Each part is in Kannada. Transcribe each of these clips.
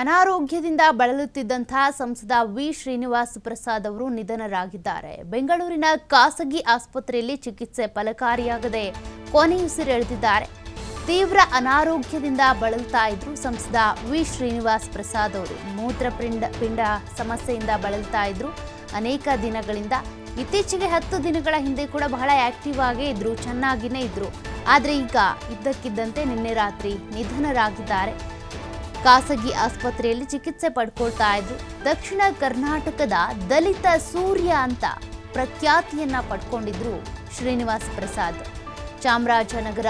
ಅನಾರೋಗ್ಯದಿಂದ ಬಳಲುತ್ತಿದ್ದಂಥ ಸಂಸದ ವಿ. ಶ್ರೀನಿವಾಸ್ ಪ್ರಸಾದ್ ಅವರು ನಿಧನರಾಗಿದ್ದಾರೆ. ಬೆಂಗಳೂರಿನ ಖಾಸಗಿ ಆಸ್ಪತ್ರೆಯಲ್ಲಿ ಚಿಕಿತ್ಸೆ ಫಲಕಾರಿಯಾಗದೆ ಕೊನೆಯುಸಿರೆಳೆದಿದ್ದಾರೆ ತೀವ್ರ ಅನಾರೋಗ್ಯದಿಂದ ಬಳಲ್ತಾ ಇದ್ರು ಸಂಸದ ವಿ. ಶ್ರೀನಿವಾಸ್ ಪ್ರಸಾದ್ ಅವರು ಮೂತ್ರಪಿಂಡ ಪಿಂಡ ಸಮಸ್ಯೆಯಿಂದ ಬಳಲ್ತಾ ಇದ್ರು ಅನೇಕ ದಿನಗಳಿಂದ, ಇತ್ತೀಚೆಗೆ ಹತ್ತು ದಿನಗಳ ಹಿಂದೆ ಕೂಡ ಬಹಳ ಆಕ್ಟಿವ್ ಆಗೇ ಇದ್ರು, ಚೆನ್ನಾಗಿನೇ ಇದ್ರು, ಆದರೆ ಈಗ ಇದ್ದಕ್ಕಿದ್ದಂತೆ ನಿನ್ನೆ ರಾತ್ರಿ ನಿಧನರಾಗಿದ್ದಾರೆ. ಖಾಸಗಿ ಆಸ್ಪತ್ರೆಯಲ್ಲಿ ಚಿಕಿತ್ಸೆ ಪಡ್ಕೊಳ್ತಾ ಇದ್ರು. ದಕ್ಷಿಣ ಕರ್ನಾಟಕದ ದಲಿತ ಸೂರ್ಯ ಅಂತ ಪ್ರಖ್ಯಾತಿಯನ್ನ ಪಡ್ಕೊಂಡಿದ್ರು ಶ್ರೀನಿವಾಸ್ ಪ್ರಸಾದ್. ಚಾಮರಾಜನಗರ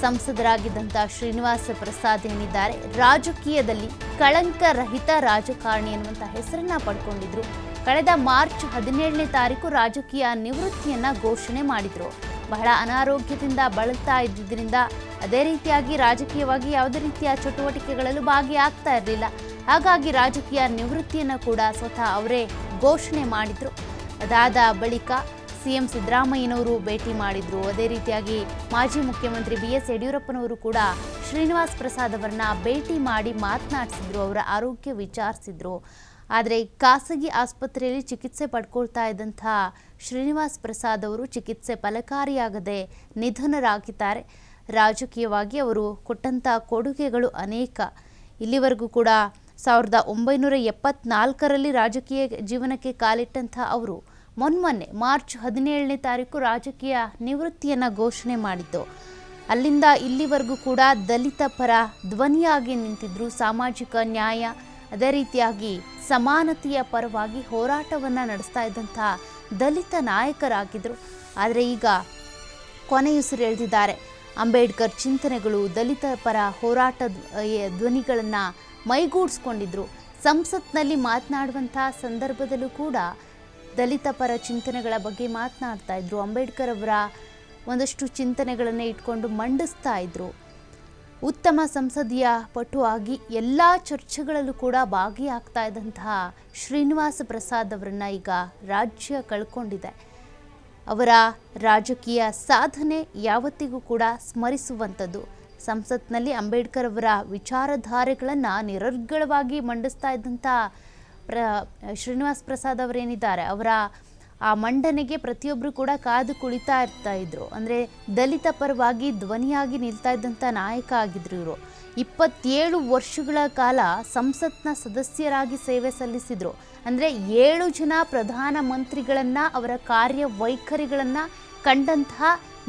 ಸಂಸದರಾಗಿದ್ದಂಥ ಶ್ರೀನಿವಾಸ ಪ್ರಸಾದ್ ಏನಿದ್ದಾರೆ, ರಾಜಕೀಯದಲ್ಲಿ ಕಳಂಕ ರಹಿತ ರಾಜಕಾರಣಿ ಅನ್ನುವಂಥ ಹೆಸರನ್ನ ಪಡ್ಕೊಂಡಿದ್ರು. ಕಳೆದ ಮಾರ್ಚ್ ಹದಿನೇಳನೇ ತಾರೀಕು ರಾಜಕೀಯ ನಿವೃತ್ತಿಯನ್ನ ಘೋಷಣೆ ಮಾಡಿದ್ರು. ಬಹಳ ಅನಾರೋಗ್ಯದಿಂದ ಬಳಲ್ತಾ ಇದ್ದಿದ್ದರಿಂದ ಅದೇ ರೀತಿಯಾಗಿ ರಾಜಕೀಯವಾಗಿ ಯಾವುದೇ ರೀತಿಯ ಚಟುವಟಿಕೆಗಳಲ್ಲೂ ಭಾಗಿಯಾಗ್ತಾ ಇರಲಿಲ್ಲ. ಹಾಗಾಗಿ ರಾಜಕೀಯ ನಿವೃತ್ತಿಯನ್ನು ಕೂಡ ಸ್ವತಃ ಅವರೇ ಘೋಷಣೆ ಮಾಡಿದರು. ಅದಾದ ಬಳಿಕ ಸಿ ಎಂ ಸಿದ್ದರಾಮಯ್ಯನವರು ಭೇಟಿ ಮಾಡಿದರು. ಅದೇ ರೀತಿಯಾಗಿ ಮಾಜಿ ಮುಖ್ಯಮಂತ್ರಿ ಬಿ ಎಸ್ ಯಡಿಯೂರಪ್ಪನವರು ಕೂಡ ಶ್ರೀನಿವಾಸ್ ಪ್ರಸಾದ್ ಅವರನ್ನ ಭೇಟಿ ಮಾಡಿ ಮಾತನಾಡಿಸಿದ್ರು, ಅವರ ಆರೋಗ್ಯ ವಿಚಾರಿಸಿದ್ರು. ಆದರೆ ಖಾಸಗಿ ಆಸ್ಪತ್ರೆಯಲ್ಲಿ ಚಿಕಿತ್ಸೆ ಪಡ್ಕೊಳ್ತಾ ಇದ್ದಂಥ ಶ್ರೀನಿವಾಸ್ ಪ್ರಸಾದ್ ಅವರು ಚಿಕಿತ್ಸೆ ಫಲಕಾರಿಯಾಗದೆ ನಿಧನರಾಗಿದ್ದಾರೆ. ರಾಜಕೀಯವಾಗಿ ಅವರು ಕೊಟ್ಟಂಥ ಕೊಡುಗೆಗಳು ಅನೇಕ. ಇಲ್ಲಿವರೆಗೂ ಕೂಡ ಸಾವಿರದ ಒಂಬೈನೂರ ಎಪ್ಪತ್ನಾಲ್ಕರಲ್ಲಿ ರಾಜಕೀಯ ಜೀವನಕ್ಕೆ ಕಾಲಿಟ್ಟಂಥ ಅವರು ಮೊನ್ಮೊನ್ನೆ ಮಾರ್ಚ್ ಹದಿನೇಳನೇ ತಾರೀಕು ರಾಜಕೀಯ ನಿವೃತ್ತಿಯನ್ನು ಘೋಷಣೆ ಮಾಡಿದ್ದು. ಅಲ್ಲಿಂದ ಇಲ್ಲಿವರೆಗೂ ಕೂಡ ದಲಿತ ಪರ ಧ್ವನಿಯಾಗಿ ನಿಂತಿದ್ದರು ಸಾಮಾಜಿಕ ನ್ಯಾಯ ಅದೇ ರೀತಿಯಾಗಿ ಸಮಾನತೆಯ ಪರವಾಗಿ ಹೋರಾಟವನ್ನು ನಡೆಸ್ತಾ ಇದ್ದಂಥ ದಲಿತ ನಾಯಕರಾಗಿದ್ದರು ಆದರೆ ಈಗ ಕೊನೆಯುಸಿರೆಳೆದಿದ್ದಾರೆ ಅಂಬೇಡ್ಕರ್ ಚಿಂತನೆಗಳು ದಲಿತ ಪರ ಹೋರಾಟ ಧ್ವನಿಗಳನ್ನು ಮೈಗೂಡಿಸ್ಕೊಂಡಿದ್ರು. ಸಂಸತ್ನಲ್ಲಿ ಮಾತನಾಡುವಂಥ ಸಂದರ್ಭದಲ್ಲೂ ಕೂಡ ದಲಿತ ಪರ ಚಿಂತನೆಗಳ ಬಗ್ಗೆ ಮಾತನಾಡ್ತಾ ಇದ್ರು. ಅಂಬೇಡ್ಕರ್ ಅವರ ಒಂದಷ್ಟು ಚಿಂತನೆಗಳನ್ನು ಇಟ್ಕೊಂಡು ಮಂಡಿಸ್ತಾ ಇದ್ರು. ಉತ್ತಮ ಸಂಸದೀಯ ಪಟು ಆಗಿ ಎಲ್ಲ ಚರ್ಚೆಗಳಲ್ಲೂ ಕೂಡ ಭಾಗಿಯಾಗ್ತಾ ಇದ್ದಂತಹ ಶ್ರೀನಿವಾಸ ಪ್ರಸಾದ್ ಅವರನ್ನು ಈಗ ರಾಜ್ಯ ಕಳ್ಕೊಂಡಿದೆ. ಅವರ ರಾಜಕೀಯ ಸಾಧನೆ ಯಾವತ್ತಿಗೂ ಕೂಡ ಸ್ಮರಿಸುವಂಥದ್ದು. ಸಂಸತ್ನಲ್ಲಿ ಅಂಬೇಡ್ಕರ್ ಅವರ ವಿಚಾರಧಾರೆಗಳನ್ನು ನಿರರ್ಗಳವಾಗಿ ಮಂಡಿಸ್ತಾ ಇದ್ದಂಥ ಪ್ರ ಶ್ರೀನಿವಾಸ್ ಪ್ರಸಾದ್ ಅವರೇನಿದ್ದಾರೆ, ಅವರ ಆ ಮಂಡನೆಗೆ ಪ್ರತಿಯೊಬ್ಬರು ಕೂಡ ಕಾದು ಕುಳಿತಾ ಇರ್ತಾ ಇದ್ರು. ಅಂದರೆ ದಲಿತ ಪರವಾಗಿ ಧ್ವನಿಯಾಗಿ ನಿಲ್ತಾ ಇದ್ದಂಥ ನಾಯಕ ಆಗಿದ್ರು ಇವರು. ಇಪ್ಪತ್ತೇಳು ವರ್ಷಗಳ ಕಾಲ ಸಂಸತ್ನ ಸದಸ್ಯರಾಗಿ ಸೇವೆ ಸಲ್ಲಿಸಿದ್ರು. ಅಂದರೆ ಏಳು ಜನ ಪ್ರಧಾನ ಮಂತ್ರಿಗಳನ್ನು ಅವರ ಕಾರ್ಯ ವೈಖರಿಗಳನ್ನು ಕಂಡಂತಹ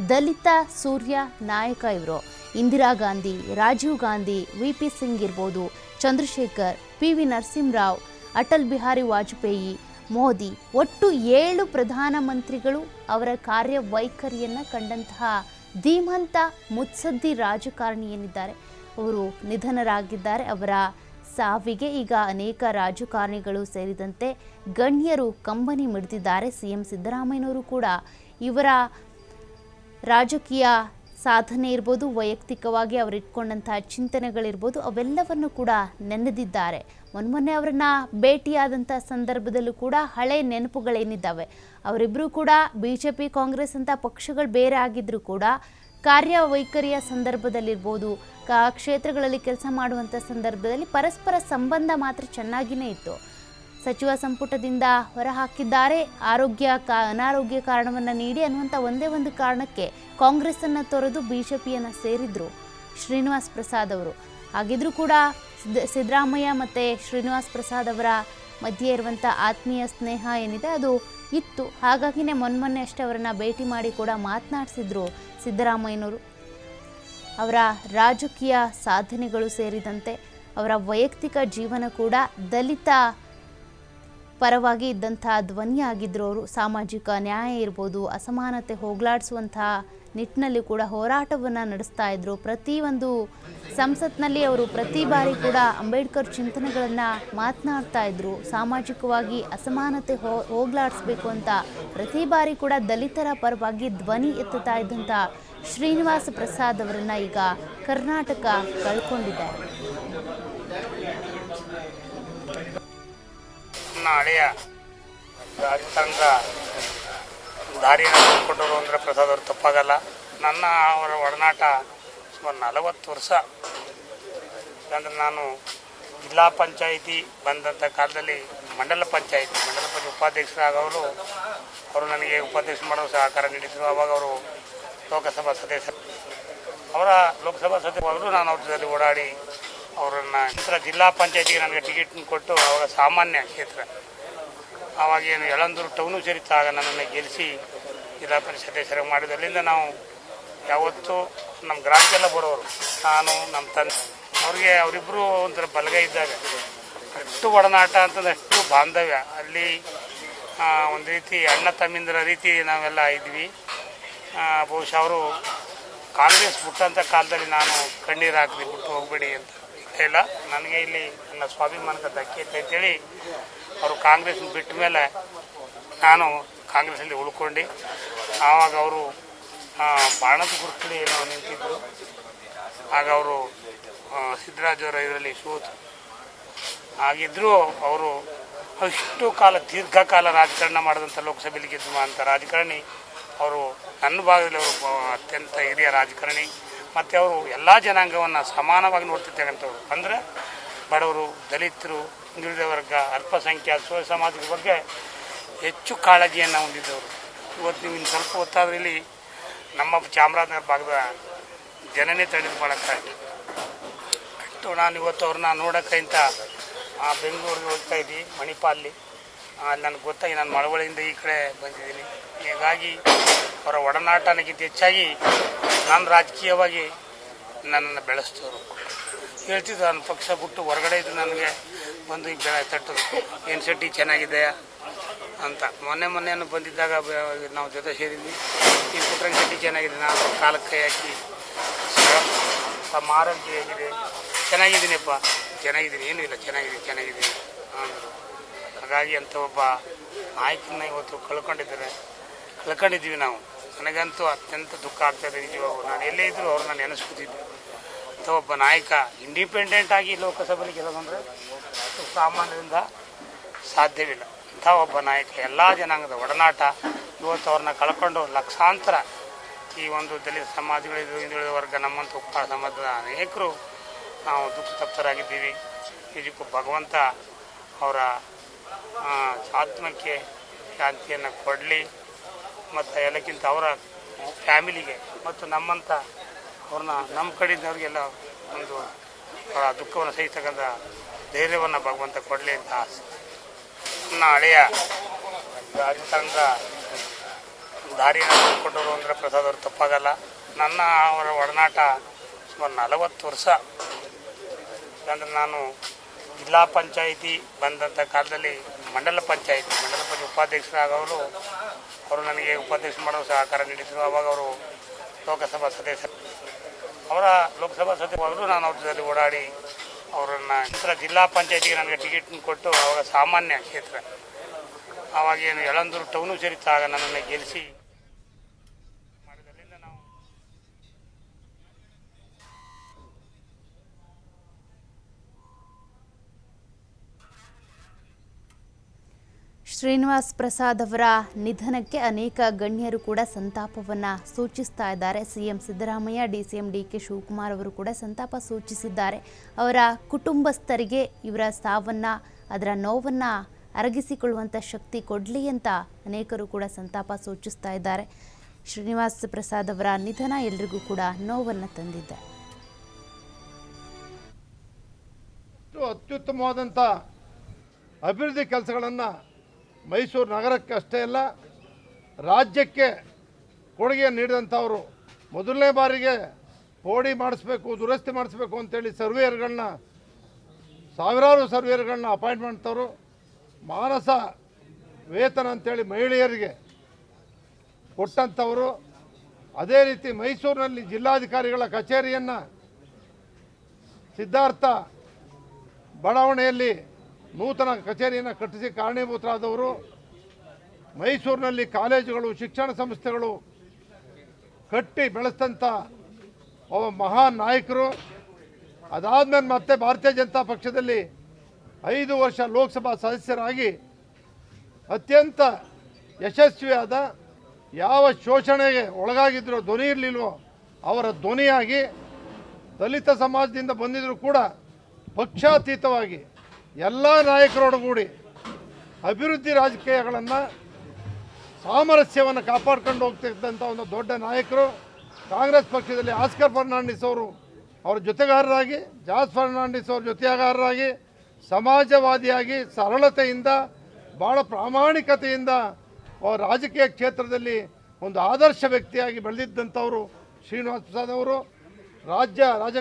ದಲಿತ ಸೂರ್ಯ ನಾಯಕ ಇವರು. ಇಂದಿರಾ ಗಾಂಧಿ, ರಾಜೀವ್ ಗಾಂಧಿ, ವಿ ಪಿ ಸಿಂಗ್ ಇರ್ಬೋದು, ಚಂದ್ರಶೇಖರ್, ಪಿ ವಿ ನರಸಿಂಹರಾವ್, ಅಟಲ್ ಬಿಹಾರಿ ವಾಜಪೇಯಿ ಮೋದಿ ಒಟ್ಟು ಏಳು ಪ್ರಧಾನಮಂತ್ರಿಗಳು ಅವರ ಕಾರ್ಯವೈಖರಿಯನ್ನು ಕಂಡಂತಹ ಧೀಮಂತ ಮುತ್ಸದ್ದಿ ರಾಜಕಾರಣಿ ಏನಿದ್ದಾರೆ ಅವರು ನಿಧನರಾಗಿದ್ದಾರೆ. ಅವರ ಸಾವಿಗೆ ಈಗ ಅನೇಕ ರಾಜಕಾರಣಿಗಳು ಸೇರಿದಂತೆ ಗಣ್ಯರು ಕಂಬನಿ ಮಿಡಿದಿದ್ದಾರೆ. ಸಿಎಂ ಸಿದ್ದರಾಮಯ್ಯನವರು ಕೂಡ ಇವರ ರಾಜಕೀಯ ಸಾಧನೆ ಇರ್ಬೋದು, ವೈಯಕ್ತಿಕವಾಗಿ ಅವರು ಇಟ್ಕೊಂಡಂತಹ ಚಿಂತನೆಗಳಿರ್ಬೋದು, ಅವೆಲ್ಲವನ್ನು ಕೂಡ ನೆನೆದಿದ್ದಾರೆ. ಮೊನ್ಮೊನ್ನೆ ಅವರನ್ನ ಭೇಟಿಯಾದಂಥ ಸಂದರ್ಭದಲ್ಲೂ ಕೂಡ ಹಳೆ ನೆನಪುಗಳೇನಿದ್ದಾವೆ. ಅವರಿಬ್ಬರೂ ಕೂಡ ಬಿ ಜೆ ಪಿ ಕಾಂಗ್ರೆಸ್ ಅಂತ ಪಕ್ಷಗಳು ಬೇರೆ ಆಗಿದ್ರೂ ಕೂಡ ಕಾರ್ಯವೈಖರಿಯ ಸಂದರ್ಭದಲ್ಲಿರ್ಬೋದು, ಕಾ ಕ್ಷೇತ್ರಗಳಲ್ಲಿ ಕೆಲಸ ಮಾಡುವಂಥ ಸಂದರ್ಭದಲ್ಲಿ ಪರಸ್ಪರ ಸಂಬಂಧ ಮಾತ್ರ ಚೆನ್ನಾಗಿಯೇ ಇತ್ತು. ಸಚಿವ ಸಂಪುಟದಿಂದ ಹೊರಹಾಕಿದ್ದಾರೆ, ಆರೋಗ್ಯ, ಕಾ ಅನಾರೋಗ್ಯ ಕಾರಣವನ್ನು ನೀಡಿ ಅನ್ನುವಂಥ ಒಂದೇ ಒಂದು ಕಾರಣಕ್ಕೆ ಕಾಂಗ್ರೆಸ್ಸನ್ನು ತೊರೆದು ಬಿ ಜೆ ಪಿಯನ್ನು ಸೇರಿದ್ರು ಶ್ರೀನಿವಾಸ್ ಪ್ರಸಾದ್ ಅವರು. ಹಾಗಿದ್ರೂ ಕೂಡ ಸಿದ್ದರಾಮಯ್ಯ ಮತ್ತು ಶ್ರೀನಿವಾಸ್ ಪ್ರಸಾದ್ ಅವರ ಮಧ್ಯೆ ಇರುವಂಥ ಆತ್ಮೀಯ ಸ್ನೇಹ ಏನಿದೆ, ಅದು ಇತ್ತು. ಹಾಗಾಗಿನೇ ಮೊನ್ಮೊನ್ನೆ ಅಷ್ಟೇ ಅವರನ್ನು ಭೇಟಿ ಮಾಡಿ ಕೂಡ ಮಾತನಾಡಿಸಿದ್ರು ಸಿದ್ದರಾಮಯ್ಯನವರು. ಅವರ ರಾಜಕೀಯ ಸಾಧನೆಗಳು ಸೇರಿದಂತೆ ಅವರ ವೈಯಕ್ತಿಕ ಜೀವನ ಕೂಡ ದಲಿತ ಪರವಾಗಿ ಇದ್ದಂಥ ಧ್ವನಿಯಾಗಿದ್ದರು ಅವರು ಸಾಮಾಜಿಕ ನ್ಯಾಯ ಇರ್ಬೋದು, ಅಸಮಾನತೆ ಹೋಗಲಾಡಿಸುವಂಥ ನಿಟ್ಟಿನಲ್ಲಿ ಕೂಡ ಹೋರಾಟವನ್ನು ನಡೆಸ್ತಾ ಇದ್ರು. ಪ್ರತಿಯೊಂದು ಸಂಸತ್ನಲ್ಲಿ ಅವರು ಪ್ರತಿ ಬಾರಿ ಕೂಡ ಅಂಬೇಡ್ಕರ್ ಚಿಂತನೆಗಳನ್ನು ಮಾತನಾಡ್ತಾ ಇದ್ದರು ಸಾಮಾಜಿಕವಾಗಿ ಅಸಮಾನತೆ ಹೋ, ಹೋಗಲಾಡಿಸ್ಬೇಕು ಅಂತ ಪ್ರತಿ ಬಾರಿ ಕೂಡ ದಲಿತರ ಪರವಾಗಿ ಧ್ವನಿ ಎತ್ತುತ್ತಾ ಇದ್ದಂಥ ಶ್ರೀನಿವಾಸ ಪ್ರಸಾದ್ ಅವರನ್ನು ಈಗ ಕರ್ನಾಟಕ ಕಳ್ಕೊಂಡಿದೆ ಹಳೆಯ ರಾಜಕಾರಣದ ದಾರಿನ ಕೊಟ್ಟರು ಅಂದರೆ ಪ್ರಸಾದ್ ಅವರು ತಪ್ಪಾಗಲ್ಲ. ನನ್ನ ಅವರ ಒಡನಾಟ ಸುಮಾರು ನಲವತ್ತು ವರ್ಷ. ಯಾಕಂದರೆ ನಾನು ಜಿಲ್ಲಾ ಪಂಚಾಯಿತಿ ಬಂದಂಥ ಕಾಲದಲ್ಲಿ ಮಂಡಲ ಪಂಚಾಯಿತಿ, ಮಂಡಲ ಪಂಚಾಯತ್ ಉಪಾಧ್ಯಕ್ಷರಾಗವರು ಅವರು ನನಗೆ ಉಪಾಧ್ಯಕ್ಷ ಮಾಡೋ ಸಹಕಾರ ನೀಡಿದರು. ಅವಾಗ ಅವರು ಲೋಕಸಭಾ ಸದಸ್ಯರು ಅವರ ಲೋಕಸಭಾ ಸದಸ್ಯರು ನಾನು ಅವ್ರ ಓಡಾಡಿ ಅವರನ್ನು ನಂತರ ಜಿಲ್ಲಾ ಪಂಚಾಯತಿಗೆ ನನಗೆ ಟಿಕೆಟ್ ಕೊಟ್ಟು ಅವಾಗ ಸಾಮಾನ್ಯ ಕ್ಷೇತ್ರ. ಆವಾಗ ಏನು ಯಳಂದೂರು ಟೌನು ಸೇರಿತ್ತು, ಆಗ ನನ್ನನ್ನು ಗೆಲ್ಲಿಸಿ ಜಿಲ್ಲಾ ಪರಿಷತ್ ಹೆಸರು ಮಾಡಿದಲ್ಲಿಂದ ನಾವು ಯಾವತ್ತೂ ನಮ್ಮ ಗ್ರಾಮಕ್ಕೆಲ್ಲ ಬರೋರು, ನಾನು, ನಮ್ಮ ತಂದೆ, ಅವ್ರಿಗೆ ಅವರಿಬ್ಬರು ಒಂಥರ ಬಲಗೈ ಇದ್ದಾಗ, ಅಷ್ಟು ಒಡನಾಟ ಅಂತಂದ್ರೆ ಅಷ್ಟು ಬಾಂಧವ್ಯ. ಅಲ್ಲಿ ಒಂದು ರೀತಿ ಅಣ್ಣ ತಮ್ಮಿಂದರ ರೀತಿ ನಾವೆಲ್ಲ ಇದ್ವಿ. ಬಹುಶಃ ಅವರು ಕಾಂಗ್ರೆಸ್ ಬಿಟ್ಟಂಥ ಕಾಲದಲ್ಲಿ ನಾನು ಕಣ್ಣೀರು ಹಾಕಿದೆ ಬಿಟ್ಟು ಹೋಗಬೇಡಿ ಅಂತ. ಇಲ್ಲ. ನನಗೆ ಇಲ್ಲಿ ನನ್ನ ಸ್ವಾಭಿಮಾನಕ್ಕೆ ಧಕ್ಕೆ ಐತೆ ಅಂತೇಳಿ ಅವರು ಕಾಂಗ್ರೆಸ್ ಬಿಟ್ಟ ಮೇಲೆ ನಾನು ಕಾಂಗ್ರೆಸ್ಸಲ್ಲಿ ಉಳ್ಕೊಂಡು. ಆವಾಗ ಅವರು ಬಾಣದ ಗುರುತಲ್ಲಿ ಏನೋ ನಿಂತಿದ್ದರು ಆಗ ಅವರು ಸಿದ್ದರಾಜವರ ಇದರಲ್ಲಿ ಸೋತು ಆಗಿದ್ದರೂ ಅವರು ಅಷ್ಟು ಕಾಲ, ದೀರ್ಘಕಾಲ ರಾಜಕಾರಣ ಮಾಡಿದಂಥ ಲೋಕಸಭೆಯಲ್ಲಿ ಗೆದ್ದುವಂಥ ರಾಜಕಾರಣಿ. ಅವರು ನನ್ನ ಭಾಗದಲ್ಲಿ ಅವರು ಅತ್ಯಂತ ಹಿರಿಯ ರಾಜಕಾರಣಿ. ಮತ್ತು ಅವರು ಎಲ್ಲ ಜನಾಂಗವನ್ನು ಸಮಾನವಾಗಿ ನೋಡ್ತಿರ್ತಕ್ಕಂಥವ್ರು ಅಂದರೆ ಬಡವರು, ದಲಿತರು, ಹಿಂದುಳಿದ ವರ್ಗ, ಅಲ್ಪಸಂಖ್ಯಾತ ಸ್ವ ಸಮಾಜದ ಬಗ್ಗೆ ಹೆಚ್ಚು ಕಾಳಜಿಯನ್ನು ಹೊಂದಿದ್ದವರು. ಇವತ್ತು ನೀವು ಇನ್ನು ಸ್ವಲ್ಪ ಹೊತ್ತಾದ್ರೂ ನಮ್ಮ ಚಾಮರಾಜನಗರ ಭಾಗದ ಜನನೇ ತಡೆದು ಭಾಳ ಅಷ್ಟು ನಾನು ಇವತ್ತು ಅವ್ರನ್ನ ಆ ಬೆಂಗಳೂರಿಗೆ ಹೋಗ್ತಾ ಇದ್ವಿ ಮಣಿಪಾಲಲ್ಲಿ. ಅಲ್ಲಿ ನನಗೆ ಗೊತ್ತಾಗಿ ನಾನು ಮಳವಳಿಯಿಂದ ಈ ಕಡೆ ಬಂದಿದ್ದೀನಿ. ಹೀಗಾಗಿ ಅವರ ಒಡನಾಟ ನನಗಿಂತ ಹೆಚ್ಚಾಗಿ ನಾನು ರಾಜಕೀಯವಾಗಿ ನನ್ನನ್ನು ಬೆಳೆಸ್ತವರು. ಹೇಳ್ತಿದ್ದು ನನ್ನ ಪಕ್ಷ ಬಿಟ್ಟು ಹೊರಗಡೆ ಇದ್ದು ನನಗೆ ಬಂದು ಈಗ ತಟ್ಟು ಏನು ಶೆಟ್ಟಿ, ಚೆನ್ನಾಗಿದೆಯಾ? ಅಂತ. ಮೊನ್ನೆ ಮೊನ್ನೆಯನ್ನು ಬಂದಿದ್ದಾಗ ನಾವು ಜೊತೆ ಸೇರಿದ್ವಿ. ಈ ಪುಟ್ರಂಗ ಶೆಟ್ಟಿ ಚೆನ್ನಾಗಿದೆ, ನಾನು ಕಾಲಕ್ಕೆ ಕೈ ಹಾಕಿ. ತಮ್ಮ ಆರೋಗ್ಯ ಹೇಗಿದೆ? ಚೆನ್ನಾಗಿದ್ದೀನಿಪ್ಪ. ಚೆನ್ನಾಗಿದ್ದೀನಿ. ಏನೂ ಇಲ್ಲ. ಚೆನ್ನಾಗಿದೆ ಚೆನ್ನಾಗಿದ್ದೀನಿ ಅಂದರು. ಹಾಗಾಗಿ ಅಂತ ಒಬ್ಬ ನಾಯಕನ ಇವತ್ತು ಕಳ್ಕೊಂಡಿದ್ದಾರೆ. ಕಳ್ಕೊಂಡಿದ್ದೀವಿ ನಾವು. ನನಗಂತೂ ಅತ್ಯಂತ ದುಃಖ ಆಗ್ತಾಯಿದೆ ನಿಜವಾಗೂ ನಾನು ಎಲ್ಲೇ ಇದ್ದರೂ ಅವ್ರನ್ನ ನೆನೆಸ್ಕೊತಿದ್ದೆ. ಅಥವಾ ಒಬ್ಬ ನಾಯಕ ಇಂಡಿಪೆಂಡೆಂಟ್ ಆಗಿ ಲೋಕಸಭೆಯಲ್ಲಿ ಗೆಲ್ಲೋದಂದರೆ ಸಾಮಾನ್ಯದಿಂದ ಸಾಧ್ಯವಿಲ್ಲ. ಅಂಥ ಒಬ್ಬ ನಾಯಕ, ಎಲ್ಲ ಜನಾಂಗದ ಒಡನಾಟ, ಇವತ್ತು ಅವ್ರನ್ನ ಕಳ್ಕೊಂಡು ಲಕ್ಷಾಂತರ ಈ ಒಂದು ದಲಿತ ಸಮಾಜಗಳಿದ್ದು ಹಿಂದುಳಿದ ವರ್ಗ ನಮ್ಮಂಥ ಉಪ್ಪ ಸಮಾಜದ ಅನೇಕರು ನಾವು ದುಃಖ ತಪ್ತರಾಗಿದ್ದೀವಿ ನಿಜಕ್ಕೂ ಭಗವಂತ ಅವರ ಆತ್ಮಕ್ಕೆ ಶಾಂತಿಯನ್ನು ಕೊಡಲಿ. ಮತ್ತು ಎಲ್ಲಕ್ಕಿಂತ ಅವರ ಫ್ಯಾಮಿಲಿಗೆ ಮತ್ತು ನಮ್ಮಂಥ ಅವ್ರನ್ನ ನಮ್ಮ ಕಡೆಯಿಂದವ್ರಿಗೆಲ್ಲ ಒಂದು ಅವರ ದುಃಖವನ್ನು ಸಹಿಸ್ತಕ್ಕಂಥ ಧೈರ್ಯವನ್ನು ಭಗವಂತ ಕೊಡಲಿ ಅಂತ ಆಸೆ. ನನ್ನ ಹಳೆಯ ರಾಜಕಾರಣದ ದಾರಿನ ಕೊಟ್ಟರು ಅಂದರೆ ಪ್ರಸಾದ್ ಅವರು ತಪ್ಪಾಗಲ್ಲ. ನನ್ನ ಅವರ ಒಡನಾಟ ಸುಮಾರು ನಲವತ್ತು ವರ್ಷ. ಅಂದರೆ ನಾನು ಜಿಲ್ಲಾ ಪಂಚಾಯಿತಿ ಬಂದಂಥ ಕಾಲದಲ್ಲಿ ಮಂಡಲ ಪಂಚಾಯಿತಿ, ಮಂಡಲ ಪಂಚಾಯತ್ ಉಪಾಧ್ಯಕ್ಷರಾಗವರು ಅವರು ನನಗೆ ಉಪಾಧ್ಯಕ್ಷ ಮಾಡಲು ಸಹಕಾರ ನೀಡಿದರು. ಅವಾಗ ಅವರು ಲೋಕಸಭಾ ಸದಸ್ಯರು ಅವರ ಲೋಕಸಭಾ ಸದಸ್ಯರು ನಾನು ಅವ್ರ ಓಡಾಡಿ ಅವರನ್ನು ನಂತರ ಜಿಲ್ಲಾ ಪಂಚಾಯತಿಗೆ ನನಗೆ ಟಿಕೆಟ್ ಕೊಟ್ಟು ಅವಾಗ ಸಾಮಾನ್ಯ ಕ್ಷೇತ್ರ. ಆವಾಗ ಏನು ಯಳಂದೂರು ಟೌನು ಆಗ ನನ್ನನ್ನು ಗೆಲ್ಲಿಸಿ ಶ್ರೀನಿವಾಸ್ ಪ್ರಸಾದ್ ಅವರ ನಿಧನಕ್ಕೆ ಅನೇಕ ಗಣ್ಯರು ಕೂಡ ಸಂತಾಪವನ್ನು ಸೂಚಿಸ್ತಾ ಇದ್ದಾರೆ. CM Siddaramaiah D C M D K Shivakumar ಅವರು ಕೂಡ ಸಂತಾಪ ಸೂಚಿಸಿದ್ದಾರೆ. ಅವರ ಕುಟುಂಬಸ್ಥರಿಗೆ ಇವರ ಸಾವನ್ನು, ಅದರ ನೋವನ್ನು ಅರಗಿಸಿಕೊಳ್ಳುವಂಥ ಶಕ್ತಿ ಕೊಡಲಿ ಅಂತ ಅನೇಕರು ಕೂಡ ಸಂತಾಪ ಸೂಚಿಸ್ತಾ ಇದ್ದಾರೆ. ಶ್ರೀನಿವಾಸ್ ಪ್ರಸಾದ್ ಅವರ ನಿಧನ ಎಲ್ರಿಗೂ ಕೂಡ ನೋವನ್ನು ತಂದಿದೆ. ಅತ್ಯುತ್ತಮವಾದಂಥ ಅಭಿವೃದ್ಧಿ ಕೆಲಸಗಳನ್ನು ಮೈಸೂರು ನಗರಕ್ಕೆ ಅಷ್ಟೇ ಅಲ್ಲ, ರಾಜ್ಯಕ್ಕೆ ಕೊಡುಗೆ ನೀಡಿದಂಥವರು ಮೊದಲನೇ ಬಾರಿಗೆ ಪೋಡಿ ಮಾಡಿಸ್ಬೇಕು, ದುರಸ್ತಿ ಮಾಡಿಸ್ಬೇಕು ಅಂತೇಳಿ ಸರ್ವೇಯರ್ಗಳನ್ನ, ಸಾವಿರಾರು ಸರ್ವೇಯರ್ಗಳನ್ನ ಅಪಾಯಿಂಟ್ ಮಾಡ್ತವರು. ಮಾನಸ ವೇತನ ಅಂತೇಳಿ ಮಹಿಳೆಯರಿಗೆ ಕೊಟ್ಟಂಥವರು. ಅದೇ ರೀತಿ ಮೈಸೂರಿನಲ್ಲಿ ಜಿಲ್ಲಾಧಿಕಾರಿಗಳ ಕಚೇರಿಯನ್ನು ಸಿದ್ಧಾರ್ಥ ಬಡಾವಣೆಯಲ್ಲಿ ನೂತನ ಕಚೇರಿಯನ್ನು ಕಟ್ಟಿಸಿ ಕಾರಣೀಭೂತರಾದವರು, ಮೈಸೂರಿನಲ್ಲಿ ಕಾಲೇಜುಗಳು, ಶಿಕ್ಷಣ ಸಂಸ್ಥೆಗಳು ಕಟ್ಟಿ ಬೆಳೆಸಿದಂಥ ಒಬ್ಬ ಮಹಾನ್ ನಾಯಕರು. ಅದಾದಮೇಲೆ ಮತ್ತೆ ಭಾರತೀಯ ಜನತಾ ಪಕ್ಷದಲ್ಲಿ ಐದು ವರ್ಷ ಲೋಕಸಭಾ ಸದಸ್ಯರಾಗಿ ಅತ್ಯಂತ ಯಶಸ್ವಿಯಾದ ಯಾವ ಶೋಷಣೆಗೆ ಒಳಗಾಗಿದ್ರೋ, ಧ್ವನಿ ಇರಲಿಲ್ವೋ, ಅವರ ಧ್ವನಿಯಾಗಿ ದಲಿತ ಸಮಾಜದಿಂದ ಬಂದಿದ್ದರೂ ಕೂಡ ಪಕ್ಷಾತೀತವಾಗಿ ಎಲ್ಲ ನಾಯಕರೊಡಗೂಡಿ ಅಭಿವೃದ್ಧಿ ರಾಜಕೀಯಗಳನ್ನು ಸಾಮರಸ್ಯವನ್ನು ಕಾಪಾಡ್ಕೊಂಡು ಹೋಗ್ತಿದ್ದಂಥ ಒಂದು ದೊಡ್ಡ ನಾಯಕರು, ಕಾಂಗ್ರೆಸ್ ಪಕ್ಷದಲ್ಲಿ ಆಸ್ಕರ್ ಫರ್ನಾಂಡಿಸ್ ಅವರು. ಅವರ ಜೊತೆಗಾರರಾಗಿ, ಜಾಸ್ ಫರ್ನಾಂಡಿಸ್ ಅವ್ರ ಜೊತೆಗಾರರಾಗಿ ಸಮಾಜವಾದಿಯಾಗಿ, ಸರಳತೆಯಿಂದ ಭಾಳ ಪ್ರಾಮಾಣಿಕತೆಯಿಂದ ರಾಜಕೀಯ ಕ್ಷೇತ್ರದಲ್ಲಿ ಒಂದು ಆದರ್ಶ ವ್ಯಕ್ತಿಯಾಗಿ ಬೆಳೆದಿದ್ದಂಥವರು ಶ್ರೀನಿವಾಸ ಪ್ರಸಾದ್ ಅವರು. ರಾಜ್ಯ ರಾಜ